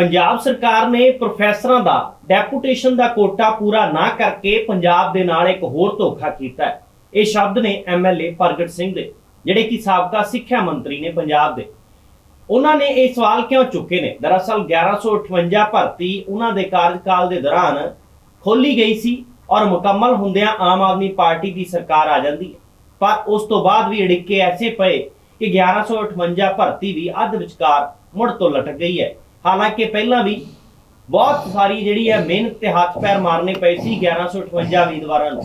ਪੰਜਾਬ ਸਰਕਾਰ ਨੇ ਪ੍ਰੋਫੈਸਰਾਂ ਦਾ ਡੈਪੂਟੇਸ਼ਨ ਦਾ ਕੋਟਾ ਪੂਰਾ ਨਾ ਕਰਕੇ ਪੰਜਾਬ ਦੇ ਨਾਲ ਇੱਕ ਹੋਰ ਧੋਖਾ ਕੀਤਾ ਹੈ। ਇਹ ਸ਼ਬਦ ਨੇ ਐਮਐਲਏ ਪ੍ਰਗਟ ਸਿੰਘ ਦੇ, ਜਿਹੜੇ ਕਿ ਸਾਬਕਾ ਸਿੱਖਿਆ ਮੰਤਰੀ ਨੇ ਪੰਜਾਬ ਦੇ। ਉਹਨਾਂ ਨੇ ਇਹ ਸਵਾਲ ਕਿਉਂ ਚੁੱਕੇ ਨੇ? ਦਰਅਸਲ 1158 ਭਰਤੀ ਉਹਨਾਂ ਦੇ ਕਾਰਜਕਾਲ ਦੇ ਦੌਰਾਨ ਖੋਲੀ ਗਈ ਸੀ ਔਰ ਮੁਕੰਮਲ ਹੁੰਦਿਆਂ ਆਮ ਆਦਮੀ ਪਾਰਟੀ ਦੀ ਸਰਕਾਰ ਆ ਜਾਂਦੀ ਹੈ। ਪਰ ਉਸ ਤੋਂ ਬਾਅਦ ਵੀ ਅੜਿੱਕੇ ਐਸੇ ਪਏ ਕਿ 1158 ਭਰਤੀ ਵੀ ਅੱਧ ਵਿਚਕਾਰ ਮੁੜ ਤੋਂ ਲਟਕ ਗਈ ਹੈ। ਹਾਲਾਂਕਿ ਪਹਿਲਾਂ ਵੀ ਬਹੁਤ ਸਾਰੀ ਜਿਹੜੀ ਹੈ ਮਿਹਨਤ ਤੇ ਹੱਥ ਪੈਰ ਮਾਰਨੇ ਪਏ ਸੀ 1158 ਉਮੀਦਵਾਰਾਂ ਨੂੰ।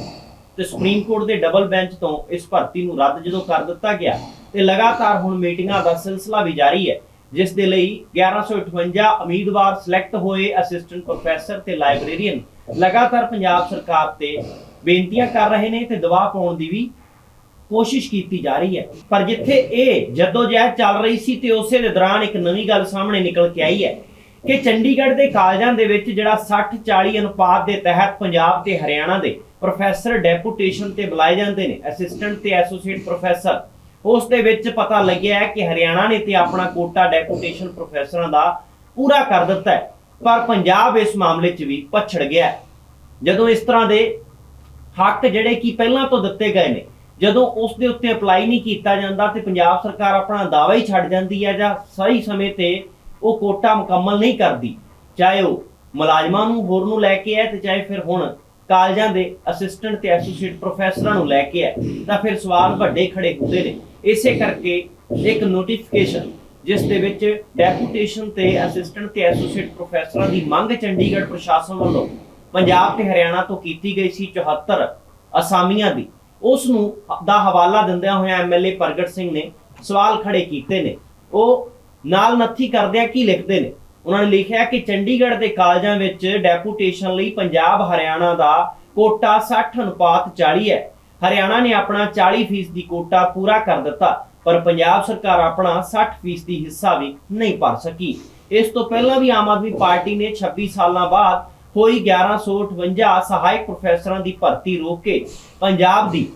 ਤੇ ਸੁਪਰੀਮ ਕੋਰਟ ਦੇ ਡਬਲ ਬੈਂਚ ਤੋਂ ਇਸ ਭਰਤੀ ਨੂੰ ਰੱਦ ਜਦੋਂ ਕਰ ਦਿੱਤਾ ਗਿਆ, ਤੇ ਲਗਾਤਾਰ ਹੁਣ ਮੀਟਿੰਗਾਂ ਦਾ ਸਿਲਸਿਲਾ ਵੀ ਜਾਰੀ ਹੈ, ਜਿਸ ਦੇ ਲਈ 1158 ਉਮੀਦਵਾਰ ਸਿਲੈਕਟ ਹੋਏ ਅਸਿਸਟੈਂਟ ਪ੍ਰੋਫੈਸਰ ਤੇ ਲਾਇਬ੍ਰੇਰੀਅਨ ਲਗਾਤਾਰ ਪੰਜਾਬ ਸਰਕਾਰ ਤੇ ਬੇਨਤੀਆਂ ਕਰ ਰਹੇ ਨੇ ਤੇ ਦਬਾਅ ਪਾਉਣ ਦੀ ਵੀ ਕੋਸ਼ਿਸ਼ ਕੀਤੀ ਜਾ ਰਹੀ ਹੈ। ਪਰ ਜਿੱਥੇ ਇਹ ਜਦੋਜਹਿਦ ਚੱਲ ਰਹੀ ਸੀ ਤੇ ਉਸੇ ਦੇ ਦੌਰਾਨ ਇੱਕ ਨਵੀਂ ਗੱਲ ਸਾਹਮਣੇ ਨਿਕਲ ਕੇ ਆਈ ਹੈ ਕਿ ਚੰਡੀਗੜ੍ਹ ਦੇ ਕਾਲਜਾਂ ਦੇ ਵਿੱਚ ਜਿਹੜਾ 60 40 ਅਨੁਪਾਤ ਦੇ ਤਹਿਤ ਪੰਜਾਬ ਤੇ ਹਰਿਆਣਾ ਦੇ ਪ੍ਰੋਫੈਸਰ ਡੈਪੂਟੇਸ਼ਨ ਤੇ ਬੁਲਾਏ ਜਾਂਦੇ ਨੇ, ਅਸਿਸਟੈਂਟ ਤੇ ਐਸੋਸੀਏਟ ਪ੍ਰੋਫੈਸਰ। ਉਸ ਦੇ ਵਿੱਚ ਪਤਾ ਲੱਗਿਆ ਹੈ ਕਿ ਹਰਿਆਣਾ ਨੇ ਤੇ ਆਪਣਾ ਕੋਟਾ ਡੈਪੂਟੇਸ਼ਨ ਪ੍ਰੋਫੈਸਰਾਂ ਦਾ ਪੂਰਾ ਕਰ ਦਿੱਤਾ ਹੈ, ਪਰ ਪੰਜਾਬ ਇਸ ਮਾਮਲੇ 'ਚ ਵੀ ਪਛੜ ਗਿਆ ਜਦੋਂ ਇਸ ਤਰ੍ਹਾਂ ਦੇ ਹੱਕ ਜਿਹੜੇ ਕਿ ਪਹਿਲਾਂ ਤੋਂ ਦਿੱਤੇ ਗਏ ਨੇ ਜਦੋਂ ਉਸ ਦੇ ਉੱਤੇ ਅਪਲਾਈ ਨਹੀਂ ਕੀਤਾ ਜਾਂਦਾ ਤੇ ਪੰਜਾਬ ਸਰਕਾਰ ਆਪਣਾ ਦਾਅਵਾ ਹੀ ਛੱਡ ਜਾਂਦੀ ਹੈ ਜਾਂ ਸਹੀ ਸਮੇਂ ਤੇ ਉਹ ਕੋਟਾ ਮੁਕੰਮਲ ਨਹੀਂ ਕਰਦੀ, ਚਾਹੇ ਉਹ ਮੁਲਾਜ਼ਮਾਂ ਨੂੰ ਹੋਰ ਨੂੰ ਲੈ ਕੇ ਹੈ ਤੇ ਚਾਹੇ ਫਿਰ ਹੁਣ ਕਾਲਜਾਂ ਦੇ ਅਸਿਸਟੈਂਟ ਤੇ ਐਸੋਸੀਏਟ ਪ੍ਰੋਫੈਸਰਾਂ ਨੂੰ ਲੈ ਕੇ ਹੈ ਤਾਂ ਫਿਰ ਸਵਾਲ ਵੱਡੇ ਖੜੇ ਹੁੰਦੇ ਨੇ। ਇਸੇ ਕਰਕੇ ਇੱਕ ਨੋਟੀਫਿਕੇਸ਼ਨ ਜਿਸ ਦੇ ਵਿੱਚ ਡੈਪੂਟੇਸ਼ਨ ਤੇ ਅਸਿਸਟੈਂਟ ਤੇ ਐਸੋਸੀਏਟ ਪ੍ਰੋਫੈਸਰਾਂ ਦੀ ਮੰਗ ਚੰਡੀਗੜ੍ਹ ਪ੍ਰਸ਼ਾਸਨ ਵੱਲੋਂ ਪੰਜਾਬ ਤੇ ਹਰਿਆਣਾ ਤੋਂ ਕੀਤੀ ਗਈ ਸੀ 74 ਅਸਾਮੀਆਂ ਦੀ। ਉਸ ਨੂੰ ਦਾ ਹਵਾਲਾ ਦਿੰਦਿਆਂ ਹੋਇਆਂ ਐਮਐਲਏ ਪ੍ਰਗਟ ਸਿੰਘ ਨੇ ਸਵਾਲ ਖੜੇ ਕੀਤੇ ਨੇ। ਉਹ ਨਾਲ ਨੱਥੀ ਕਰਦਿਆਂ ਕੀ ਲਿਖਦੇ ਨੇ? ਉਹਨਾਂ ਨੇ ਲਿਖਿਆ ਕਿ ਚੰਡੀਗੜ੍ਹ ਦੇ ਕਾਲਜਾਂ ਵਿੱਚ ਡੈਪੂਟੇਸ਼ਨ ਲਈ ਪੰਜਾਬ ਹਰਿਆਣਾ ਦਾ ਕੋਟਾ 60 ਅਨੁਪਾਤ 40 ਹੈ। ਹਰਿਆਣਾ ਨੇ ਆਪਣਾ 40% ਦੀ ਕੋਟਾ ਪੂਰਾ ਕਰ ਦਿੱਤਾ, ਪਰ ਪੰਜਾਬ ਸਰਕਾਰ ਆਪਣਾ 60% ਦੀ ਹਿੱਸਾ ਵੀ ਨਹੀਂ ਭਰ ਸਕੀ। ਇਸ ਤੋਂ ਪਹਿਲਾਂ ਵੀ ਆਮ ਆਦਮੀ ਪਾਰਟੀ ਨੇ 26 ਸਾਲਾਂ ਬਾਅਦ ਹੋਈ 1158 ਸਹਾਇਕ ਪ੍ਰੋਫੈਸਰਾਂ ਦੀ ਭਰਤੀ ਰੋਕ ਕੇ ਪੰਜਾਬ ਦੀ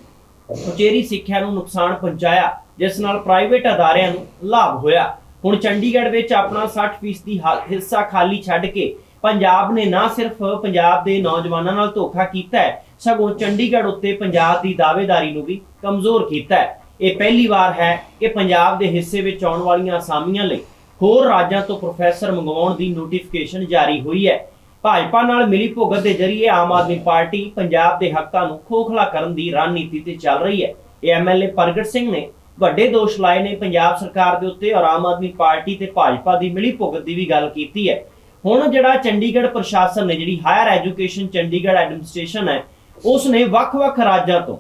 ਉਚੇਰੀ ਸਿੱਖਿਆ ਨੂੰ ਨੁਕਸਾਨ ਪਹੁੰਚਾਇਆ, ਜਿਸ ਨਾਲ ਪ੍ਰਾਈਵੇਟ ਅਦਾਰਿਆਂ ਨੂੰ ਲਾਭ ਹੋਇਆ। ਹੁਣ ਚੰਡੀਗੜ੍ਹ ਵਿੱਚ ਆਪਣਾ 60% ਹਿੱਸਾ ਖਾਲੀ ਛੱਡ ਕੇ ਪੰਜਾਬ ਨੇ ਨਾ ਸਿਰਫ ਪੰਜਾਬ ਦੇ ਨੌਜਵਾਨਾਂ ਨਾਲ ਧੋਖਾ ਕੀਤਾ ਹੈ, ਸਗੋਂ ਚੰਡੀਗੜ੍ਹ ਉੱਤੇ ਪੰਜਾਬ ਦੀ ਦਾਅਵੇਦਾਰੀ ਨੂੰ ਵੀ ਕਮਜ਼ੋਰ ਕੀਤਾ ਹੈ। ਇਹ ਪਹਿਲੀ ਵਾਰ ਹੈ ਕਿ ਪੰਜਾਬ ਦੇ ਹਿੱਸੇ ਵਿੱਚ ਆਉਣ ਵਾਲੀਆਂ ਅਸਾਮੀਆਂ ਲਈ ਹੋਰ ਰਾਜਾਂ ਤੋਂ ਪ੍ਰੋਫੈਸਰ ਮੰਗਵਾਉਣ ਦੀ ਨੋਟੀਫਿਕੇਸ਼ਨ ਜਾਰੀ ਹੋਈ ਹੈ। ਭਾਜਪਾ ਨਾਲ ਮਿਲੀ ਭੁਗਤ ਦੇ ਜ਼ਰੀਏ ਆਮ ਆਦਮੀ ਪਾਰਟੀ ਪੰਜਾਬ ਦੇ ਹੱਕਾਂ ਨੂੰ ਖੋਖਲਾ ਕਰਨ ਦੀ ਰਣਨੀਤੀ ਤੇ ਚੱਲ ਰਹੀ ਹੈ। ਇਹ ਐਮਐਲਏ ਪ੍ਰਗਟ ਸਿੰਘ ਨੇ ਵੱਡੇ ਦੋਸ਼ ਲਾਏ ਨੇ ਪੰਜਾਬ ਸਰਕਾਰ ਦੇ ਉੱਤੇ ਔਰ ਆਮ ਆਦਮੀ ਪਾਰਟੀ ਤੇ ਭਾਜਪਾ ਦੀ ਮਿਲੀ ਭੁਗਤ ਦੀ ਵੀ ਗੱਲ ਕੀਤੀ ਹੈ। ਹੁਣ ਜਿਹੜਾ ਚੰਡੀਗੜ੍ਹ ਪ੍ਰਸ਼ਾਸਨ ਨੇ, ਜਿਹੜੀ ਹਾਇਰ ਐਜੂਕੇਸ਼ਨ ਚੰਡੀਗੜ੍ਹ ਐਡਮਿਨਿਸਟ੍ਰੇਸ਼ਨ ਹੈ ਉਸ ਨੇ ਵੱਖ-ਵੱਖ ਰਾਜਾਂ ਤੋਂ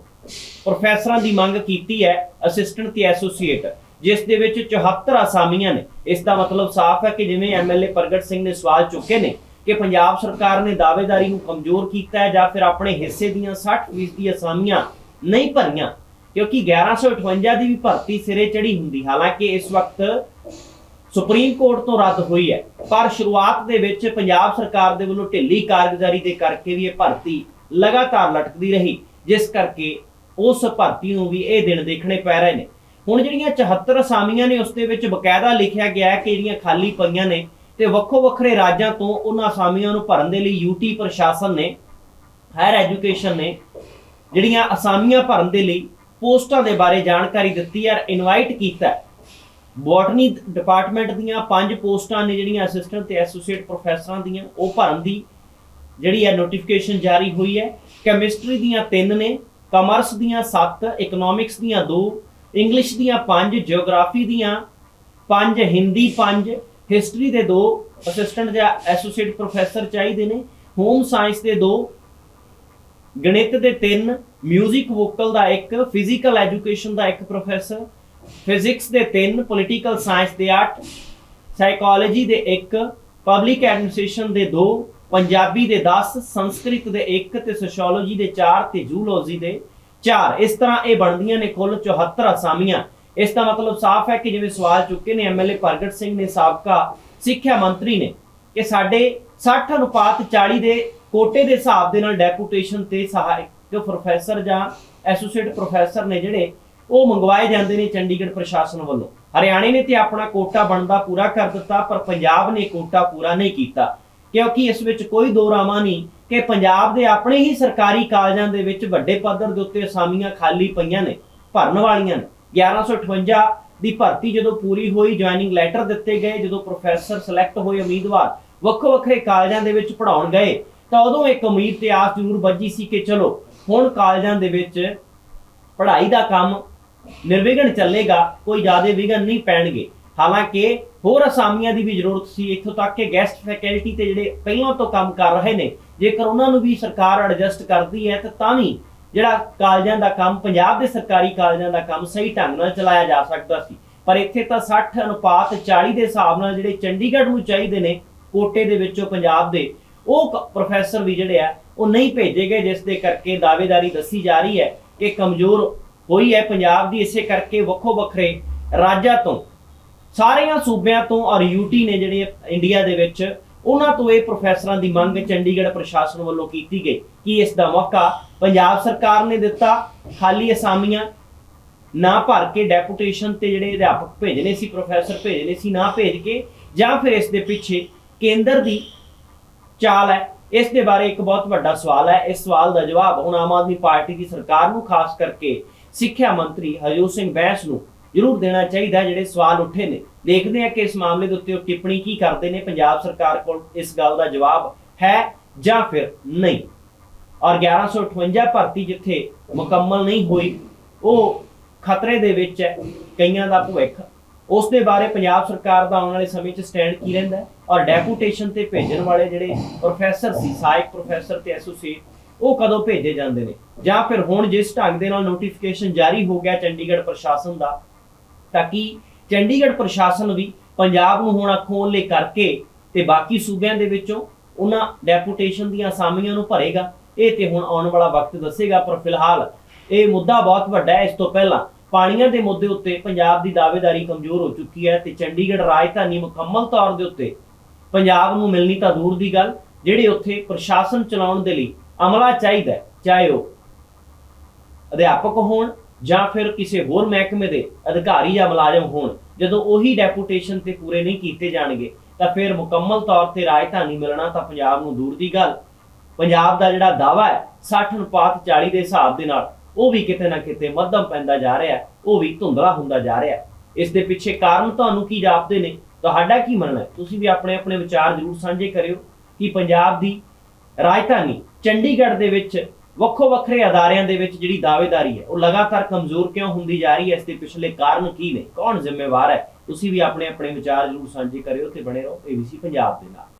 ਪ੍ਰੋਫੈਸਰਾਂ ਦੀ ਮੰਗ ਕੀਤੀ ਹੈ, ਅਸਿਸਟੈਂਟ ਤੇ ਐਸੋਸੀਏਟ, ਜਿਸ ਦੇ ਵਿੱਚ 74 ਅਸਾਮੀਆਂ ਨੇ। ਇਸ ਦਾ ਮਤਲਬ ਸਾਫ਼ ਹੈ ਕਿ ਜਿਵੇਂ ਐਮਐਲਏ ਪ੍ਰਗਟ ਸਿੰਘ ਨੇ ਸਵਾਲ ਚੁੱਕੇ ਨੇ ਕਿ ਪੰਜਾਬ ਸਰਕਾਰ ਨੇ ਦਾਅਵੇਦਾਰੀ ਨੂੰ ਕਮਜ਼ੋਰ ਕੀਤਾ ਹੈ ਜਾਂ ਫਿਰ ਆਪਣੇ ਹਿੱਸੇ ਦੀਆਂ 60% ਦੀ ਅਸਾਮੀਆਂ ਨਹੀਂ ਭਰੀਆਂ, ਕਿਉਂਕਿ 1158 ਦੀ ਵੀ ਭਰਤੀ ਸਿਰੇ ਚੜੀ ਹੁੰਦੀ, ਹਾਲਾਂਕਿ ਇਸ ਵਕਤ ਸੁਪਰੀਮ ਕੋਰਟ ਤੋਂ ਰੱਦ ਹੋਈ ਹੈ, ਪਰ ਸ਼ੁਰੂਆਤ ਦੇ ਵਿੱਚ ਪੰਜਾਬ ਸਰਕਾਰ ਦੇ ਵੱਲੋਂ ਢਿੱਲੀ ਕਾਰਗੁਜ਼ਾਰੀ ਦੇ ਕਰਕੇ ਵੀ ਇਹ ਭਰਤੀ ਲਗਾਤਾਰ ਲਟਕਦੀ ਰਹੀ, ਜਿਸ ਕਰਕੇ ਉਸ ਭਰਤੀ ਨੂੰ ਵੀ ਇਹ ਦਿਨ ਦੇਖਣੇ ਪੈ ਰਹੇ ਨੇ। ਹੁਣ ਜਿਹੜੀਆਂ 74 ਅਸਾਮੀਆਂ ਨੇ, ਉਸ ਦੇ ਵਿੱਚ ਬਕਾਇਦਾ ਲਿਖਿਆ ਗਿਆ ਹੈ ਕਿ ਜਿਹੜੀਆਂ ਖਾਲੀ ਪਈਆਂ ਨੇ ਤੇ ਵੱਖੋ ਵੱਖਰੇ ਰਾਜਾਂ ਤੋਂ ਉਹਨਾਂ ਅਸਾਮੀਆਂ ਨੂੰ ਭਰਨ ਦੇ ਲਈ ਯੂਟੀ ਪ੍ਰਸ਼ਾਸਨ ਨੇ, ਹਾਇਰ ਐਜੂਕੇਸ਼ਨ ਨੇ, ਜਿਹੜੀਆਂ ਅਸਾਮੀਆਂ ਭਰਨ ਦੇ ਲਈ ਪੋਸਟਾਂ ਦੇ ਬਾਰੇ ਜਾਣਕਾਰੀ ਦਿੱਤੀ ਹੈ ਇਨਵਾਈਟ ਕੀਤਾ ਬੋਟਨੀ ਡਿਪਾਰਟਮੈਂਟ ਦੀਆਂ ਪੰਜ ਪੋਸਟਾਂ ਨੇ ਜਿਹੜੀਆਂ ਅਸਿਸਟੈਂਟ ਤੇ ਐਸੋਸੀਏਟ ਪ੍ਰੋਫੈਸਰਾਂ ਦੀਆਂ, ਉਹ ਭਰਨ ਦੀ ਜਿਹੜੀ ਹੈ ਨੋਟੀਫਿਕੇਸ਼ਨ ਜਾਰੀ ਹੋਈ ਹੈ। ਕੈਮਿਸਟਰੀ ਦੀਆਂ ਤਿੰਨ ਨੇ ਕਾਮਰਸ ਦੀਆਂ 7 ਇਕਨੋਮਿਕਸ ਦੀਆਂ 2 ਇੰਗਲਿਸ਼ ਦੀਆਂ 5 ਜਿਓਗ੍ਰਾਫੀ ਦੀਆਂ 5 ਹਿੰਦੀ 5 ਹਿਸਟਰੀ ਦੇ ਦੋ ਅਸਿਸਟੈਂਟ ਜਾਂ ਐਸੋਸੀਏਟ ਪ੍ਰੋਫੈਸਰ ਚਾਹੀਦੇ ਨੇ, ਹੋਮ ਸਾਇੰਸ ਦੇ ਦੋ, ਗਣਿਤ ਦੇ ਤਿੰਨ 뮤직 ਵੋਕਲ ਦਾ ਇੱਕ, ਫਿਜ਼ੀਕਲ ਐਜੂਕੇਸ਼ਨ ਦਾ ਇੱਕ ਪ੍ਰੋਫੈਸਰ, ਫਿਜ਼ਿਕਸ ਦੇ ਤਿੰਨ, ਪੋਲੀਟੀਕਲ ਸਾਇੰਸ ਦੇ 8 ਸਾਈਕੋਲੋਜੀ ਦੇ ਇੱਕ, ਪਬਲਿਕ ਐਡਮਿਨਿਸਟ੍ਰੇਸ਼ਨ ਦੇ ਦੋ, ਪੰਜਾਬੀ ਦੇ 10 ਸੰਸਕ੍ਰਿਤ ਦੇ 1 ਤੇ ਸੋਸ਼ੀਓਲੋਜੀ ਦੇ 4 ਤੇ ਜੂਲੋਜੀ ਦੇ 4 ਇਸ ਤਰ੍ਹਾਂ ਇਹ ਬਣਦੀਆਂ ਨੇ ਕੁੱਲ 74 ਅਸਾਮੀਆਂ। ਇਸ ਦਾ ਮਤਲਬ ਸਾਫ਼ ਹੈ ਕਿ ਜਿਵੇਂ ਸਵਾਲ ਚੁੱਕੇ ਨੇ ਐਮਐਲਏ ਪ੍ਰਗਟ ਸਿੰਘ ਨੇ, ਸਾਬਕਾ ਸਿੱਖਿਆ ਮੰਤਰੀ ਨੇ, ਕਿ ਸਾਡੇ 60 ਅਨੁਪਾਤ 40 ਦੇ ਕੋਟੇ ਦੇ ਹਿਸਾਬ ਦੇ ਨਾਲ ਡੈਪੂਟੇਸ਼ਨ ਤੇ ਸਹਾਇਕ ਪ੍ਰੋਫੈਸਰ ਜਾਂ ਐਸੋਸੀਏਟ ਪ੍ਰੋਫੈਸਰ ਨੇ ਜਿਹੜੇ, ਉਹ ਮੰਗਵਾਏ ਜਾਂਦੇ ਨੇ ਚੰਡੀਗੜ੍ਹ ਪ੍ਰਸ਼ਾਸਨ ਵੱਲੋਂ। ਹਰਿਆਣੇ ਨੇ ਤੇ ਆਪਣਾ ਕੋਟਾ ਬਣਦਾ ਪੂਰਾ ਕਰ ਦਿੱਤਾ, ਪਰ ਪੰਜਾਬ ਨੇ ਕੋਟਾ ਪੂਰਾ ਨਹੀਂ ਕੀਤਾ, ਕਿਉਂਕਿ ਇਸ ਵਿੱਚ ਕੋਈ ਦੋ ਰਾਵਾਂ ਨਹੀਂ, ਕਿ ਪੰਜਾਬ ਦੇ ਆਪਣੇ ਹੀ ਸਰਕਾਰੀ ਕਾਲਜਾਂ ਦੇ ਵਿੱਚ ਵੱਡੇ ਪੱਧਰ ਦੇ ਉੱਤੇ ਅਸਾਮੀਆਂ ਖਾਲੀ ਪਈਆਂ ਨੇ, ਭਰਨ ਵਾਲੀਆਂ ਨੇ। 1158 ਦੀ ਭਰਤੀ ਜਦੋਂ ਪੂਰੀ ਹੋਈ ਜੁਆਇਨਿੰਗ ਲੈਟਰ ਦਿੱਤੇ ਗਏ, ਜਦੋਂ ਪ੍ਰੋਫੈਸਰ ਸਿਲੈਕਟ ਹੋਏ ਉਮੀਦਵਾਰ ਵੱਖੋ ਵੱਖਰੇ ਕਾਲਜਾਂ ਦੇ ਵਿੱਚ ਪੜਾਉਣ ਗਏ, ਤਾਂ ਉਦੋਂ ਇੱਕ ਉਮੀਦ ਤੇ ਆਸ ਜ਼ਰੂਰ ਵੱਜੀ ਸੀ ਕਿ ਚਲੋ, ਹੁਣ ਕਾਲਜਾਂ ਦੇ ਵਿੱਚ ਪੜ੍ਹਾਈ ਦਾ ਕੰਮ ਨਿਰਵਿਘਨ ਚੱਲੇਗਾ, ਕੋਈ ਜ਼ਿਆਦਾ ਵਿਘਨ ਨਹੀਂ ਪੈਣਗੇ। ਹਾਲਾਂਕਿ ਹੋਰ ਅਸਾਮੀਆਂ ਦੀ ਵੀ ਜ਼ਰੂਰਤ ਸੀ, ਇੱਥੋਂ ਤੱਕ ਕਿ ਗੈਸਟ ਫੈਕਲਟੀ ਤੇ ਜਿਹੜੇ ਪਹਿਲਾਂ ਤੋਂ ਕੰਮ ਕਰ ਰਹੇ ਨੇ, ਜੇਕਰ ਉਹਨਾਂ ਨੂੰ ਵੀ ਸਰਕਾਰ ਐਡਜਸਟ ਕਰਦੀ ਹੈ, ਤਾਂ ਤਾਂ ਵੀ ਜਿਹੜਾ ਕਾਲਜਾਂ ਦਾ ਕੰਮ, ਪੰਜਾਬ ਦੇ ਸਰਕਾਰੀ ਕਾਲਜਾਂ ਦਾ ਕੰਮ ਸਹੀ ਢੰਗ ਨਾਲ ਚਲਾਇਆ ਜਾ ਸਕਦਾ ਸੀ। ਪਰ ਇੱਥੇ ਤਾਂ 60 ਅਨੁਪਾਤ 40 ਦੇ ਹਿਸਾਬ ਨਾਲ ਜਿਹੜੇ ਚੰਡੀਗੜ੍ਹ ਨੂੰ ਚਾਹੀਦੇ ਨੇ, ਕੋਟੇ ਦੇ ਵਿੱਚੋਂ ਪੰਜਾਬ ਦੇ, ਉਹ ਪ੍ਰੋਫੈਸਰ ਵੀ ਜਿਹੜੇ ਆ, ਉਹ ਨਹੀਂ ਭੇਜੇ ਗਏ, ਜਿਸ ਦੇ ਕਰਕੇ ਦਾਅਵੇਦਾਰੀ ਦੱਸੀ ਜਾ ਰਹੀ ਹੈ ਕਿ ਕਮਜ਼ੋਰ ਹੋਈ ਹੈ ਪੰਜਾਬ ਦੀ। ਇਸੇ ਕਰਕੇ ਵੱਖੋ ਵੱਖਰੇ ਰਾਜਾਂ ਤੋਂ, ਸਾਰਿਆਂ ਸੂਬਿਆਂ ਤੋਂ ਔਰ ਯੂਟੀ ਨੇ ਜਿਹੜੇ ਇੰਡੀਆ ਦੇ ਵਿੱਚ ਉਹਨਾਂ ਤੋਂ ਇਹ ਪ੍ਰੋਫੈਸਰਾਂ ਦੀ ਮੰਗ ਚੰਡੀਗੜ੍ਹ ਪ੍ਰਸ਼ਾਸਨ ਵੱਲੋਂ ਕੀਤੀ ਗਈ ਕਿ ਇਸ ਦਾ ਮੌਕਾ ਪੰਜਾਬ ਸਰਕਾਰ ਨੇ ਦਿੱਤਾ। ਖਾਲੀ ਅਸਾਮੀਆਂ ਨਾ ਭਰ ਕੇ ਡੈਪੂਟੇਸ਼ਨ ਤੇ ਜਿਹੜੇ ਅਧਿਆਪਕ ਭੇਜਣੇ ਸੀ ਪ੍ਰੋਫੈਸਰ ਭੇਜਣੇ ਸੀ, ਨਾ ਭੇਜ ਕੇ ਜਾਂ ਫਿਰ ਇਸ ਦੇ ਪਿੱਛੇ ਕੇਂਦਰ ਦੀ ਚਾਲ ਹੈ। ਇਸ ਦੇ ਬਾਰੇ ਇੱਕ ਬਹੁਤ ਵੱਡਾ ਸਵਾਲ ਹੈ। ਇਸ ਸਵਾਲ ਦਾ ਜਵਾਬ ਹੁਣ ਆਮ ਆਦਮੀ ਪਾਰਟੀ ਦੀ ਸਰਕਾਰ ਨੂੰ, ਖਾਸ ਕਰਕੇ ਸਿੱਖਿਆ ਮੰਤਰੀ ਹਰਜੋਤ ਸਿੰਘ ਬੈਂਸ ਨੂੰ ਜ਼ਰੂਰ ਦੇਣਾ ਚਾਹੀਦਾ ਜਿਹੜੇ ਸਵਾਲ ਉੱਠੇ ਨੇ। ਦੇਖਦੇ ਹਾਂ ਕਿ ਇਸ ਮਾਮਲੇ ਦੇ ਉੱਤੇ ਉਹ ਟਿੱਪਣੀ ਕੀ ਕਰਦੇ ਨੇ। ਪੰਜਾਬ ਸਰਕਾਰ ਕੋਲ ਇਸ ਗੱਲ ਦਾ ਜਵਾਬ ਹੈ ਜਾਂ ਫਿਰ ਨਹੀਂ। ਔਰ 1158 ਭਰਤੀ ਜਿੱਥੇ ਮੁਕੰਮਲ ਨਹੀਂ ਹੋਈ, ਉਹ ਖਤਰੇ ਦੇ ਵਿੱਚ ਹੈ ਕਈਆਂ ਦਾ ਭਵਿੱਖ। ਉਸ ਦੇ ਬਾਰੇ ਪੰਜਾਬ ਸਰਕਾਰ ਦਾ ਆਉਣ ਵਾਲੇ ਸਮੇਂ 'ਚ ਸਟੈਂਡ ਕੀ ਰਹਿੰਦਾ ਔਰ ਡੈਪੂਟੇਸ਼ਨ ਤੇ ਭੇਜਣ ਵਾਲੇ ਜਿਹੜੇ ਪ੍ਰੋਫੈਸਰ ਸੀ, ਸਹਾਇਕ ਪ੍ਰੋਫੈਸਰ ਤੇ ਐਸੋਸੀਏਟ, ਉਹ ਕਦੋਂ ਭੇਜੇ ਜਾਂਦੇ ਨੇ? ਜਾਂ ਫਿਰ ਹੁਣ ਜਿਸ ਢੰਗ ਦੇ ਨਾਲ ਨੋਟੀਫਿਕੇਸ਼ਨ ਜਾਰੀ ਹੋ ਗਿਆ ਚੰਡੀਗੜ੍ਹ ਪ੍ਰਸ਼ਾਸਨ ਦਾ ਤਾਂ ਕਿ ਚੰਡੀਗੜ੍ਹ ਪ੍ਰਸ਼ਾਸਨ ਵੀ ਪੰਜਾਬ ਨੂੰ ਹੁਣ ਅੱਖੋਂ ਓਲੇ ਕਰਕੇ ਤੇ ਬਾਕੀ ਸੂਬਿਆਂ ਦੇ ਵਿੱਚੋਂ ਉਹਨਾਂ ਡੈਪੂਟੇਸ਼ਨ ਦੀਆਂ ਅਸਾਮੀਆਂ ਨੂੰ ਭਰੇਗਾ। ਇਹ ਤੇ ਹੁਣ ਆਉਣ ਵਾਲਾ ਵਕਤ ਦੱਸੇਗਾ, ਪਰ ਫਿਲਹਾਲ ਇਹ ਮੁੱਦਾ ਬਹੁਤ ਵੱਡਾ ਹੈ। ਇਸ ਤੋਂ ਪਹਿਲਾਂ ਪਾਣੀਆਂ ਦੇ ਮੁੱਦੇ ਉੱਤੇ ਪੰਜਾਬ ਦੀ ਦਾਅਵੇਦਾਰੀ ਕਮਜ਼ੋਰ ਹੋ ਚੁੱਕੀ ਹੈ ਤੇ ਚੰਡੀਗੜ੍ਹ ਰਾਜਧਾਨੀ ਮੁਕੰਮਲ ਤੌਰ ਦੇ ਉੱਤੇ ਪੰਜਾਬ ਨੂੰ ਮਿਲਣੀ ਤਾਂ ਦੂਰ ਦੀ ਗੱਲ, ਜਿਹੜੇ ਉੱਥੇ ਪ੍ਰਸ਼ਾਸਨ ਚਲਾਉਣ ਦੇ ਲਈ ਅਮਲਾ ਚਾਹੀਦਾ ਚਾਹੇ ਉਹ ਅਧਿਆਪਕ ਹੋਣ ਜਾਂ ਫਿਰ ਕਿਸੇ ਹੋਰ ਮਹਿਕਮੇ ਦੇ ਅਧਿਕਾਰੀ ਜਾਂ ਮੁਲਾਜ਼ਮ ਹੋਣ, ਜਦੋਂ ਉਹੀ ਡੈਪੂਟੇਸ਼ਨ ਤੇ ਪੂਰੇ ਨਹੀਂ ਕੀਤੇ ਜਾਣਗੇ, ਤਾਂ ਫਿਰ ਮੁਕੰਮਲ ਤੌਰ ਤੇ ਰਾਜਧਾਨੀ ਮਿਲਣਾ ਤਾਂ ਪੰਜਾਬ ਨੂੰ ਦੂਰ ਦੀ ਗੱਲ। ਪੰਜਾਬ ਦਾ ਜਿਹੜਾ ਦਾਵਾ ਹੈ 60 ਅਨੁਪਾਤ 40 ਦੇ ਹਿਸਾਬ ਦੇ ਨਾਲ, ਉਹ ਵੀ ਕਿਤੇ ਨਾ ਕਿਤੇ ਮੱਧਮ ਪੈਂਦਾ ਜਾ ਰਿਹਾ ਉਹ ਵੀ ਧੁੰਦਲਾ ਹੁੰਦਾ ਜਾ ਰਿਹਾ ਇਸ ਦੇ ਪਿੱਛੇ ਕਾਰਨ ਤੁਹਾਨੂੰ ਕੀ ਜਾਪਦੇ ਨੇ? ਤੁਹਾਡਾ ਕੀ ਮੰਨਣਾ ਹੈ? ਤੁਸੀਂ ਵੀ ਆਪਣੇ ਆਪਣੇ ਵਿਚਾਰ ਜ਼ਰੂਰ ਸਾਂਝੇ ਕਰਿਓ ਕਿ ਪੰਜਾਬ ਦੀ ਰਾਜਧਾਨੀ ਚੰਡੀਗੜ੍ਹ ਦੇ ਵਿੱਚ ਵੱਖੋ ਵੱਖਰੇ ਅਦਾਰਿਆਂ ਦੇ ਵਿੱਚ ਜਿਹੜੀ ਦਾਅਵੇਦਾਰੀ ਹੈ, ਉਹ ਲਗਾਤਾਰ ਕਮਜ਼ੋਰ ਕਿਉਂ ਹੁੰਦੀ ਜਾ ਰਹੀ ਹੈ? ਇਸ ਦੇ ਪਿਛਲੇ ਕਾਰਨ ਕੀ ਨੇ? ਕੌਣ ਜ਼ਿੰਮੇਵਾਰ ਹੈ? ਤੁਸੀਂ ਵੀ ਆਪਣੇ ਆਪਣੇ ਵਿਚਾਰ ਜ਼ਰੂਰ ਸਾਂਝੇ ਕਰਿਓ ਤੇ ਬਣੇ ਰਹੋ ਏਬੀਸੀ ਪੰਜਾਬ ਦੇ ਨਾਲ।